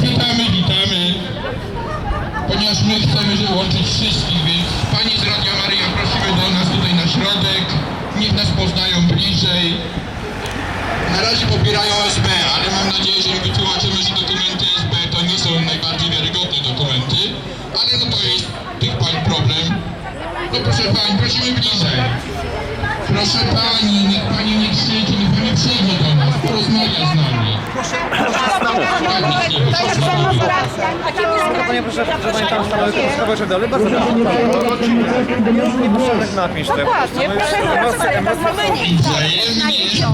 witamy, witamy. Ponieważ my chcemy łączyć wszystkich, więc Pani z Radia Maryja prosimy do nas tutaj na środek. Niech nas poznają bliżej. Na razie popierają SB, ale mam nadzieję, że im wytłumaczymy, że dokumenty SB to nie są najbardziej wiarygodne dokumenty. Ale no to jest tych pań problem. No proszę Pani, prosimy bliżej. Proszę Pani, Tak, nic nie wyszło. Panie proszę, że Pani tam stanęły społeczne dalej, bardzo proszę. Nie potrzebnych napisz te. Dokładnie, proszę ale to momencik. Wzajemnie.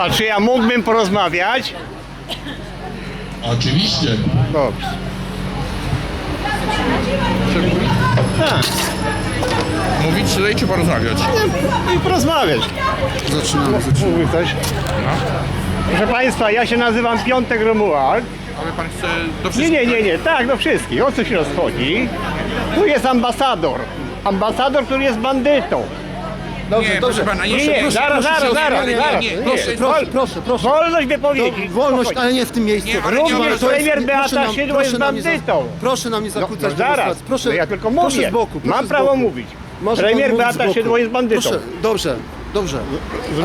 A czy ja mógłbym porozmawiać? Oczywiście. Dobrze. Tak, Mówić tutaj czy porozmawiać? i porozmawiać. Zaczynamy, Mówi ktoś. Proszę Państwa, ja się nazywam Piątek Romuald. Ale Pan chce do Nie, wszystkich. nie, nie, nie, tak, do wszystkich. O co się rozchodzi? Tu jest ambasador. Ambasador, który jest bandytą. Dobrze, Nie, dobrze. proszę Pana, Nie, jeszcze nie, proszę, zaraz, proszę zaraz, zaraz, nie, nie, zaraz. nie, Nie, proszę, Proszę, proszę, proszę. Wolność by powiedzieć. Wolność, ale nie w tym miejscu. Nie, ale Również nie, ale to premier Beata proszę nam- Szydło proszę jest nam nie za- bandytą. Proszę nam nie zakłócać no zaraz, demonstracji. Proszę, no ja tylko proszę mówię. z boku. Proszę Mam z prawo boku. mówić. Może Premier Beata boku. Szydło jest bandytą. Proszę, dobrze, dobrze.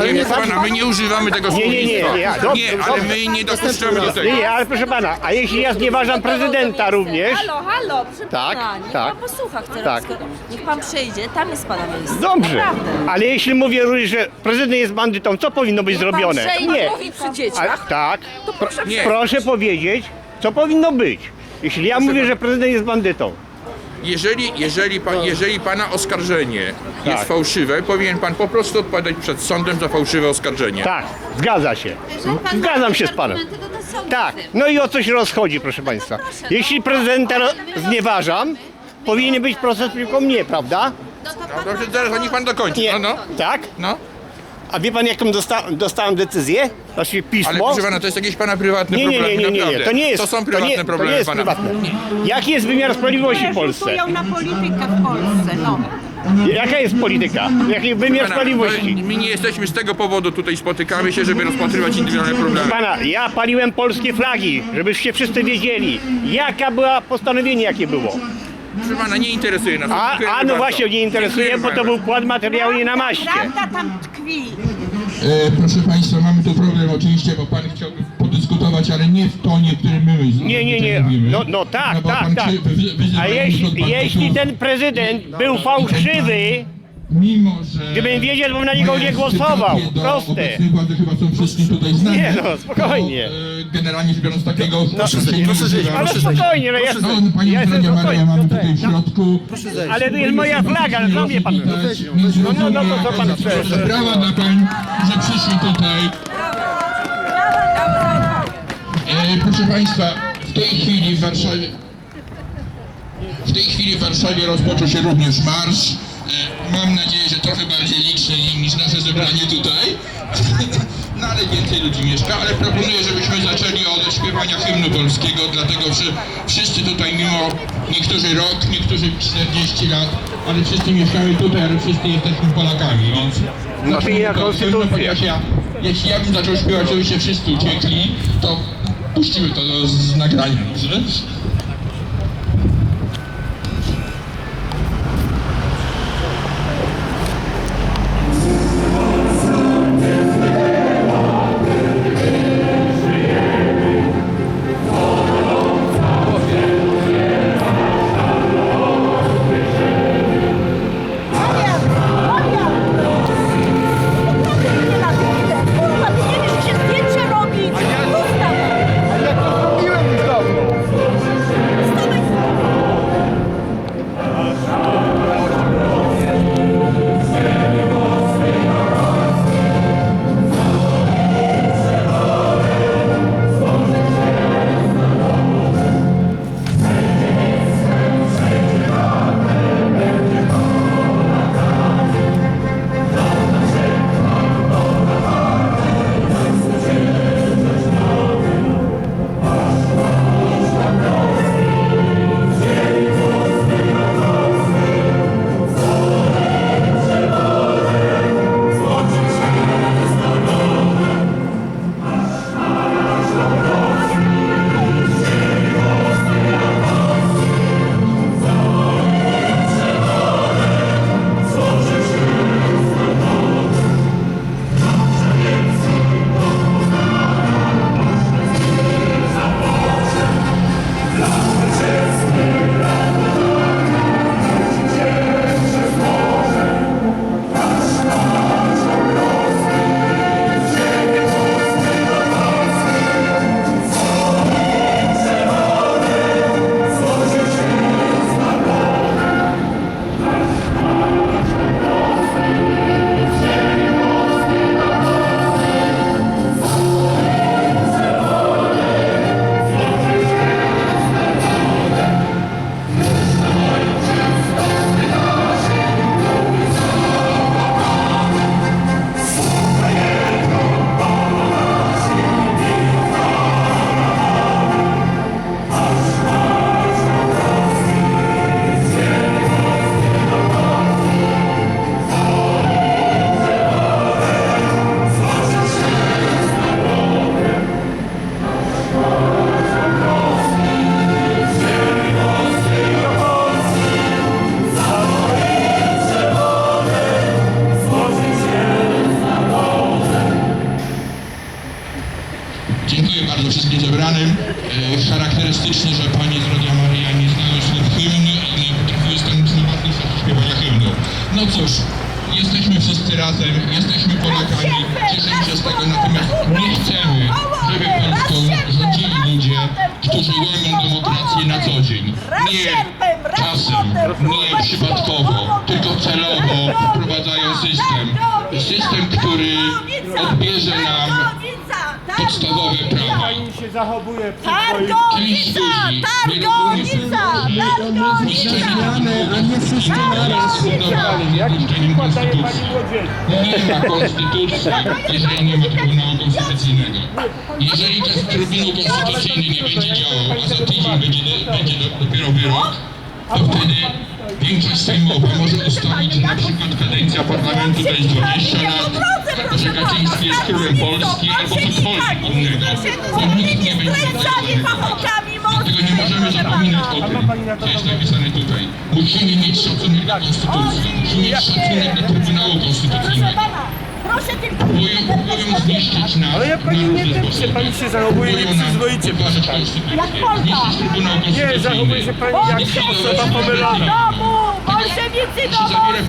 Ale Nie, proszę pana, my nie używamy tego Nie, nie, nie, słownictwa. nie, ja- dobrze, Nie, ale dobrze. my nie dopuszczamy do tego. nie, ale proszę pana, a jeśli ja znieważam prezydenta również, Halo, halo, proszę Tak, pana, niech tak. pan posłucha teraz. Tak. Niech pan przejdzie, tam jest pana miejsce. dobrze. Naprawdę. Ale jeśli mówię również, że prezydent jest bandytą, co powinno być zrobione? Pan przejdzie, Nie. mówi przy A, dzieciach. tak. To proszę Nie. Proszę powiedzieć, co powinno być. Jeśli ja mówię, że prezydent jest bandytą, Jeżeli, jeżeli, pan, jeżeli pana oskarżenie jest Tak. fałszywe, powinien pan po prostu odpowiadać przed sądem za fałszywe oskarżenie. tak, zgadza się. Zgadzam się z panem. Tak, no i o co się rozchodzi, proszę państwa. Jeśli prezydenta ro- znieważam, powinien być proces przeciwko mnie, prawda? No dobrze, zaraz, niech pan dokończy. Nie. No, no, Tak? no. A wie pan, jaką dosta dostałem decyzję? Znaczy Ale pismo? proszę pana, to jest jakieś pana prywatne Nie, nie, problemy, nie, nie, nie, nie, to nie jest. To są prywatne to nie, problemy to nie jest pana. prywatne. Jaki jest wymiar sprawiedliwości w Polsce? Na politykę w Polsce, no. Jaka jest polityka? Jaki wymiar Pana, sprawiedliwości? my- My nie jesteśmy z tego powodu tutaj spotykamy się, żeby rozpatrywać indywidualne problemy. Pana, ja paliłem polskie flagi, żebyście wszyscy wiedzieli, jaka była postanowienie, jakie było. Proszę pana, nie interesuje nas. A, Dziękujemy a no bardzo. właśnie nie interesuje, Dziękujemy bo to bardzo. był kład materiału na maście. Prawda tam tkwi. E, proszę Państwa, mamy tu problem oczywiście, bo Pan chciałby podyskutować, ale nie w tonie, w którym my Nie, nie, nie. mówimy. No, no tak, bo tak, pan tak. wy- wy- wyzywa A jeśli, bandytów. jeśli ten prezydent był fałszywy, Mimo, że... Gdybym wiedział, to bym na niego nie głosował. Proste. władzy chyba są wszystkim tutaj znane. Nie, no, spokojnie. To, e, generalnie rzecz biorąc takiego... Proszę się zejść, proszę zejść, ale proszę zejść. spokojnie, no ja, No, Panią ja jestem Zdrowia Maria spokojny. mamy tutaj w środku. Proszę zejść. Ale tu jest moja flaga, rozumie pan. No, no, no, to co pan chce? Brawa dla pań, że przyszli tutaj. E, proszę Państwa, w tej chwili w Warszawie w tej chwili w Warszawie rozpoczął się również marsz. Mam nadzieję, że trochę bardziej liczny niż nasze zebranie tutaj. No ale więcej ludzi mieszka, ale proponuję, żebyśmy zaczęli od śpiewania hymnu polskiego, dlatego że wszyscy tutaj mimo niektórzy rok, niektórzy 40 lat, ale wszyscy mieszkają tutaj, ale wszyscy jesteśmy Polakami, więc hymnu, konstytucję. ponieważ ja, jeśli ja bym zaczął śpiewać, żebyście wszyscy uciekli, to puścimy to do, z nagrania. Dobrze? Charakterystyczne, że panie z Radia Maria nie znały słów hymnu i nie potrafiły stanąć na ładnych śpiewania hymnu. No cóż, jesteśmy wszyscy razem, jesteśmy Polakami, cieszymy się z tego, natomiast nie chcemy, żeby Polską rządzili ludzie, którzy łamią demokrację na co dzień. Nie czasem, nie przypadkowo, tylko celowo wprowadzają system. System, który odbierze nam podstawowe prawa. Pani się zachowuje przy Część ludzi nie rozumie, że niszczenie trybunału jest spowodowane niszczeniem konstytucji. Nie ma konstytucji, jeżeli nie ma. Trybunału Konstytucyjnego. Jeżeli ten Trybunał Konstytucyjny nie będzie działał, a za tydzień będzie, będzie do- dopiero wyrok, to wtedy większość sejmowa może ustalić, że na przykład kadencja parlamentu to jest 20 lat, że Kaczyński jest królem Polski albo cokolwiek innego. To nikt nie będzie Dlatego nie możemy zapominać o tym, co jest napisane tutaj. Musimy mieć szacunek do Konstytucji, musimy mieć szacunek do Trybunału Konstytucyjnego. Proszę tylko próbują zniszczyć nas. Ale ja pani nie depczę, pani się zachowuje nieprzyzwoicie, proszę Konstytucję, zniszczyć Trybunał Nie, zachowuje się pani jak osoba pomylona. Tego- bolszewicy Zabiera